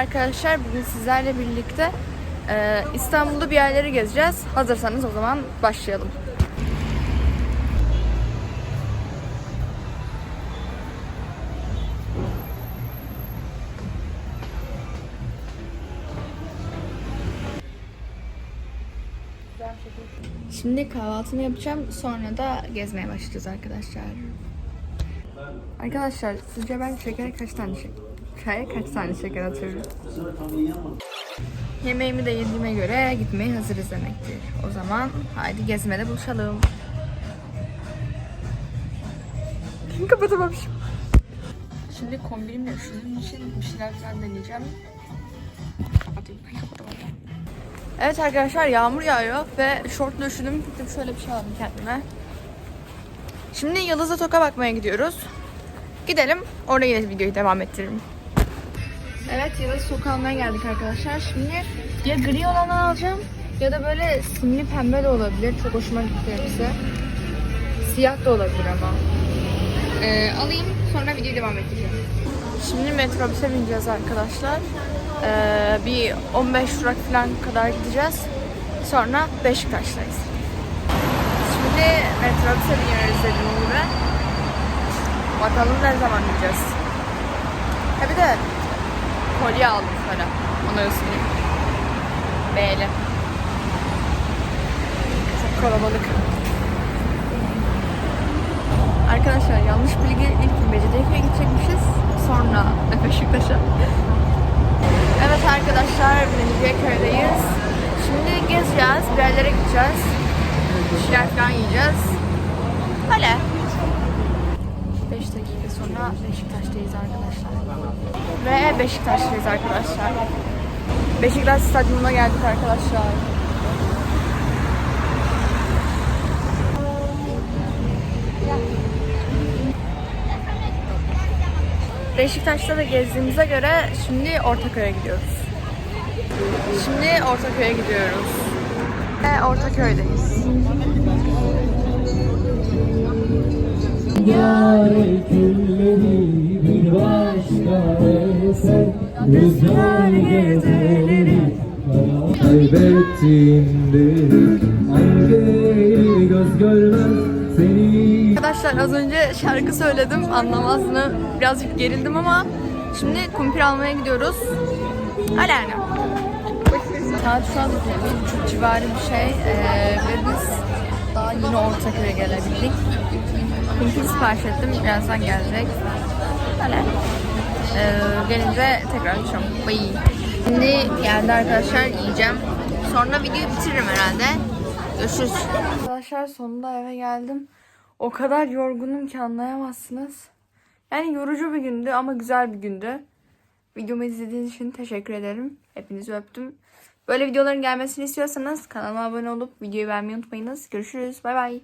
arkadaşlar. Bugün sizlerle birlikte e, İstanbul'da bir yerleri gezeceğiz. Hazırsanız o zaman başlayalım. Şimdi kahvaltımı yapacağım. Sonra da gezmeye başlayacağız arkadaşlar. Arkadaşlar sizce ben şeker kaç tane şeker? Çaya kaç tane şeker atıyorum? Yemeğimi de yediğime göre gitmeye hazırız demektir. O zaman haydi gezmede buluşalım. Kapatamamışım. Şimdi kombinimle üşüdüğüm için bir şeyler falan deneyeceğim. Kapatayım. Ay, kapatamadım. Evet arkadaşlar yağmur yağıyor ve şortla üşüdüm. Gittim şöyle bir şey aldım kendime. Şimdi Yıldız'a Toka bakmaya gidiyoruz. Gidelim. Orada yine videoyu devam ettiririm. Evet Yıldız Toka almaya geldik arkadaşlar. Şimdi ya gri olanı alacağım ya da böyle simli pembe de olabilir. Çok hoşuma gitti hepsi. Siyah da olabilir ama. Ee, alayım sonra videoyu devam ettireceğim. Şimdi metrobüse bineceğiz arkadaşlar. Ee, bir 15 durak falan kadar gideceğiz. Sonra Beşiktaş'tayız. Şimdi metrobüse biniyoruz dediğim gibi. Bakalım ne zaman gideceğiz. Ha bir de kolye aldım falan. Ona üstüne. B'li. Çok kalabalık. Arkadaşlar yanlış bilgi ilk Mecidiyeköy'e gidecekmişiz. Sonra Beşiktaş'a. Evet arkadaşlar Mecidiyeköy'deyiz. Şimdi gezeceğiz, bir yerlere gideceğiz. Bir şeyler falan yiyeceğiz. Böyle. 5 dakika sonra Beşiktaş'tayız arkadaşlar. Ve Beşiktaş'tayız arkadaşlar. Beşiktaş stadyumuna geldik arkadaşlar. Beşiktaş'ta da gezdiğimize göre şimdi Ortaköy'e gidiyoruz. Şimdi Ortaköy'e gidiyoruz. Ve Ortaköy'deyiz. Başka eser Rüzgar geceleri kaybettiğimde Hangi göz görmez seni Arkadaşlar az önce şarkı söyledim anlamazını birazcık gerildim ama şimdi kumpir almaya gidiyoruz. Öyle yani. Saat şu an buçuk civarı bir şey ee, ve biz daha yeni Ortaköy'e gelebildik. Kumpir sipariş ettim birazdan gelecek. Öyle. Ee, gelince tekrar açacağım. Bye. Şimdi geldi arkadaşlar yiyeceğim. Sonra videoyu bitiririm herhalde. Görüşürüz. Arkadaşlar sonunda eve geldim. O kadar yorgunum ki anlayamazsınız. Yani yorucu bir gündü ama güzel bir gündü. Videomu izlediğiniz için teşekkür ederim. Hepinizi öptüm. Böyle videoların gelmesini istiyorsanız kanalıma abone olup videoyu beğenmeyi unutmayınız. Görüşürüz. Bay bay.